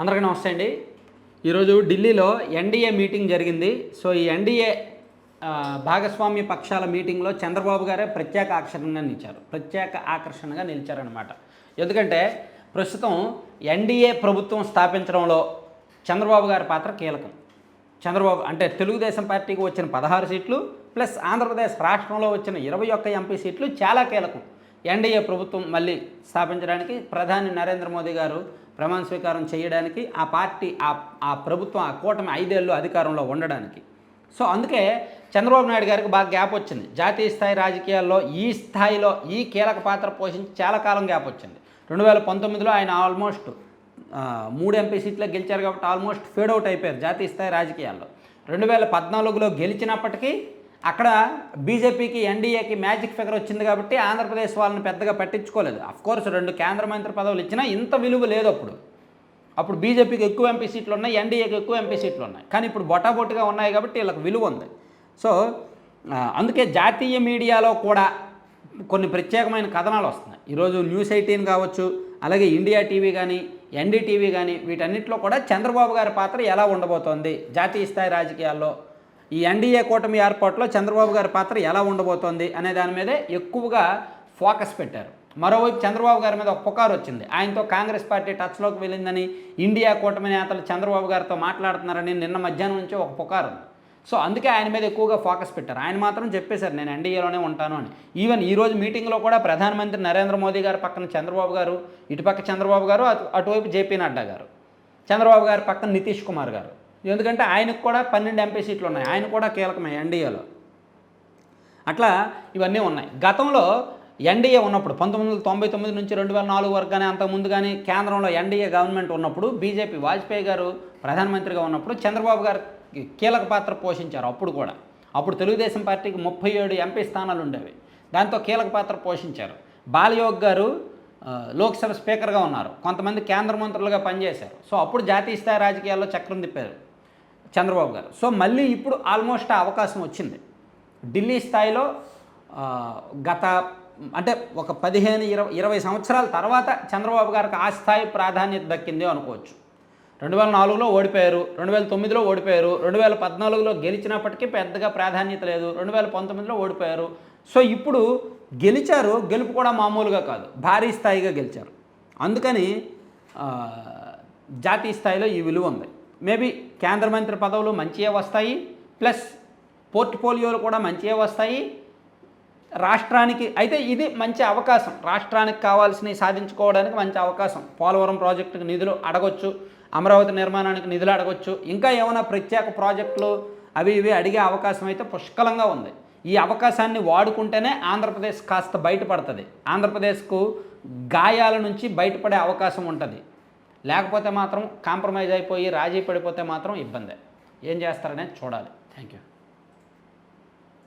అందరికీ నమస్తే అండి. ఈరోజు ఢిల్లీలో ఎన్డీఏ మీటింగ్ జరిగింది. సో ఈ ఎన్డీఏ భాగస్వామ్య పక్షాల మీటింగ్లో చంద్రబాబు గారే ప్రత్యేక ఆకర్షణగా నిలిచారు. ప్రత్యేక ఆకర్షణగా నిలిచారనమాట ఎందుకంటే ప్రస్తుతం ఎన్డీఏ ప్రభుత్వం స్థాపించడంలో చంద్రబాబు గారి పాత్ర కీలకం. చంద్రబాబు అంటే తెలుగుదేశం పార్టీకి వచ్చిన పదహారు సీట్లు ప్లస్ ఆంధ్రప్రదేశ్ రాష్ట్రంలో వచ్చిన ఇరవై ఒక్క ఎంపీ సీట్లు చాలా కీలకం. ఎన్డీఏ ప్రభుత్వం మళ్ళీ స్థాపించడానికి ప్రధాని నరేంద్ర మోదీ గారు ప్రమాణ స్వీకారం చేయడానికి ఆ పార్టీ ఆ ఆ ప్రభుత్వం ఆ కూటమి ఐదేళ్ళు అధికారంలో ఉండడానికి. సో అందుకే చంద్రబాబు నాయుడు గారికి బాగా గ్యాప్ వచ్చింది. జాతీయ స్థాయి రాజకీయాల్లో ఈ స్థాయిలో ఈ కీలక పాత్ర పోషించి చాలా కాలం గ్యాప్ వచ్చింది. రెండు వేల పంతొమ్మిదిలో ఆయన ఆల్మోస్ట్ మూడు ఎంపీ సీట్లో గెలిచారు కాబట్టి ఆల్మోస్ట్ ఫేడ్ అవుట్ అయిపోయారు జాతీయ స్థాయి రాజకీయాల్లో. రెండు వేల పద్నాలుగులో గెలిచినప్పటికీ అక్కడ బీజేపీకి ఎన్డీఏకి మ్యాజిక్ ఫిగర్ వచ్చింది కాబట్టి ఆంధ్రప్రదేశ్ వాళ్ళని పెద్దగా పట్టించుకోలేదు. కోర్స్ రెండు కేంద్ర మంత్రి పదవులు ఇచ్చినా ఇంత విలువ లేదు అప్పుడు. అప్పుడు బీజేపీకి ఎక్కువ ఎంపీ సీట్లు ఉన్నాయి ఎన్డీఏకి ఎక్కువ ఎంపీ సీట్లు ఉన్నాయి. కానీ ఇప్పుడు బొటాబొట్టుగా ఉన్నాయి కాబట్టి వీళ్ళకి విలువ ఉంది. సో అందుకే జాతీయ మీడియాలో కూడా కొన్ని ప్రత్యేకమైన కథనాలు వస్తున్నాయి. ఈరోజు న్యూస్ ఎయిటీన్ కావచ్చు అలాగే ఇండియా టీవీ కానీ ఎన్డీటీవీ కానీ వీటన్నిటిలో కూడా చంద్రబాబు గారి పాత్ర ఎలా ఉండబోతోంది జాతీయ స్థాయి రాజకీయాల్లో? ఈ ఎన్డీఏ కూటమి ఏర్పాటులో చంద్రబాబు గారి పాత్ర ఎలా ఉండబోతోంది అనే దాని మీదే ఎక్కువగా ఫోకస్ పెట్టారు. మరోవైపు చంద్రబాబు గారి మీద ఒక పుకారు వచ్చింది. ఆయనతో కాంగ్రెస్ పార్టీ టచ్లోకి వెళ్ళిందని ఇండియా కూటమి నేతలు చంద్రబాబు గారితో మాట్లాడుతున్నారని నిన్న మధ్యాహ్నం నుంచి ఒక పుకారు ఉంది. సో అందుకే ఆయన మీద ఎక్కువగా ఫోకస్ పెట్టారు. ఆయన మాత్రం చెప్పేశారు నేను ఎన్డీఏలోనే ఉంటాను అని. ఈవెన్ ఈ రోజు మీటింగ్లో కూడా ప్రధానమంత్రి నరేంద్ర మోదీ గారు పక్కన చంద్రబాబు గారు ఇటుపక్క చంద్రబాబు గారు అటువైపు జేపీ నడ్డా గారు చంద్రబాబు గారి పక్కన నితీష్ కుమార్ గారు. ఎందుకంటే ఆయనకు కూడా పన్నెండు ఎంపీ సీట్లు ఉన్నాయి. ఆయన కూడా కీలకమే ఎన్డీఏలో. అట్లా ఇవన్నీ ఉన్నాయి. గతంలో ఎన్డీఏ ఉన్నప్పుడు పంతొమ్మిది వందల తొంభై తొమ్మిది నుంచి రెండు వేల నాలుగు వరకు కానీ అంతకుముందు కానీ కేంద్రంలో ఎన్డీఏ గవర్నమెంట్ ఉన్నప్పుడు బీజేపీ వాజ్పేయి గారు ప్రధానమంత్రిగా ఉన్నప్పుడు చంద్రబాబు గారు కీలక పాత్ర పోషించారు అప్పుడు కూడా. అప్పుడు తెలుగుదేశం పార్టీకి ముప్పై ఏడు ఎంపీ స్థానాలు ఉండేవి. దాంతో కీలక పాత్ర పోషించారు. బాలయోగ్ గారు లోక్సభ స్పీకర్గా ఉన్నారు. కొంతమంది కేంద్ర మంత్రులుగా పనిచేశారు. సో అప్పుడు జాతీయ స్థాయి రాజకీయాల్లో చక్రం తిప్పారు. చంద్రబాబు గారు. సో మళ్ళీ ఇప్పుడు ఆల్మోస్ట్ ఆ అవకాశం వచ్చింది. ఢిల్లీ స్థాయిలో గత అంటే ఒక పదిహేను ఇరవై ఇరవై సంవత్సరాల తర్వాత చంద్రబాబు గారికి ఆ స్థాయి ప్రాధాన్యత దక్కింది అనుకోవచ్చు. రెండు వేల నాలుగులో ఓడిపోయారు రెండు వేల తొమ్మిదిలో ఓడిపోయారు రెండు వేల పద్నాలుగులో గెలిచినప్పటికీ పెద్దగా ప్రాధాన్యత లేదు రెండు వేల పంతొమ్మిదిలో ఓడిపోయారు. సో ఇప్పుడు గెలిచారు గెలుపు కూడా మామూలుగా కాదు భారీ స్థాయిగా గెలిచారు. అందుకని జాతీయ స్థాయిలో ఈ విలువ ఉంది. మేబీ కేంద్ర మంత్రి పదవులు మంచియే వస్తాయి ప్లస్ పోర్ట్ఫోలియోలు కూడా మంచియే వస్తాయి. రాష్ట్రానికి అయితే ఇది మంచి అవకాశం. రాష్ట్రానికి కావాల్సినవి సాధించుకోవడానికి మంచి అవకాశం. పోలవరం ప్రాజెక్టుకి నిధులు అడగొచ్చు అమరావతి నిర్మాణానికి నిధులు అడగొచ్చు. ఇంకా ఏమైనా ప్రత్యేక ప్రాజెక్టులు అవి ఇవి అడిగే అవకాశం అయితే పుష్కలంగా ఉంది. ఈ అవకాశాన్ని వాడుకుంటేనే ఆంధ్రప్రదేశ్ కాస్త బయటపడుతుంది. ఆంధ్రప్రదేశ్కు గాయాల నుంచి బయటపడే అవకాశం ఉంటుంది. లేకపోతే మాత్రం కాంప్రమైజ్ అయిపోయి రాజీ పడిపోతే మాత్రం ఇబ్బందే. ఏం చేస్తారనేది చూడాలి. Thank you